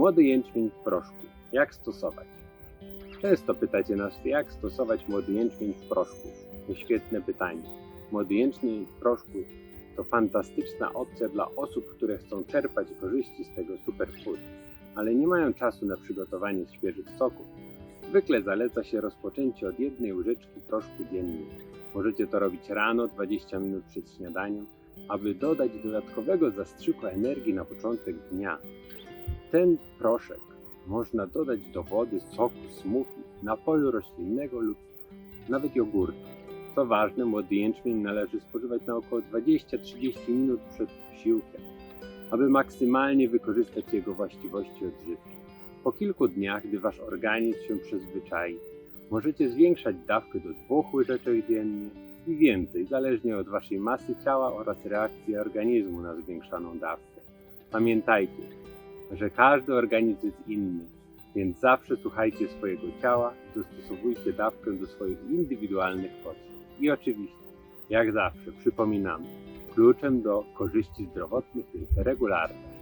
Młody jęczmień w proszku. Jak stosować? Często pytacie nas, jak stosować młody jęczmień w proszku. To świetne pytanie. Młody jęczmień w proszku to fantastyczna opcja dla osób, które chcą czerpać korzyści z tego superfood, ale nie mają czasu na przygotowanie świeżych soków. Zwykle zaleca się rozpoczęcie od jednej łyżeczki proszku dziennie. Możecie to robić rano, 20 minut przed śniadaniem, aby dodać dodatkowego zastrzyku energii na początek dnia. Ten proszek można dodać do wody, soku, smoothie, napoju roślinnego lub nawet jogurtu. Co ważne, młody jęczmień należy spożywać na około 20-30 minut przed posiłkiem, aby maksymalnie wykorzystać jego właściwości odżywcze. Po kilku dniach, gdy wasz organizm się przyzwyczai, możecie zwiększać dawkę do dwóch łyżeczek dziennie i więcej, zależnie od waszej masy ciała oraz reakcji organizmu na zwiększaną dawkę. Pamiętajcie, że każdy organizm jest inny, więc zawsze słuchajcie swojego ciała dostosowujcie dawkę do swoich indywidualnych potrzeb. I oczywiście, jak zawsze, przypominamy, kluczem do korzyści zdrowotnych jest regularność.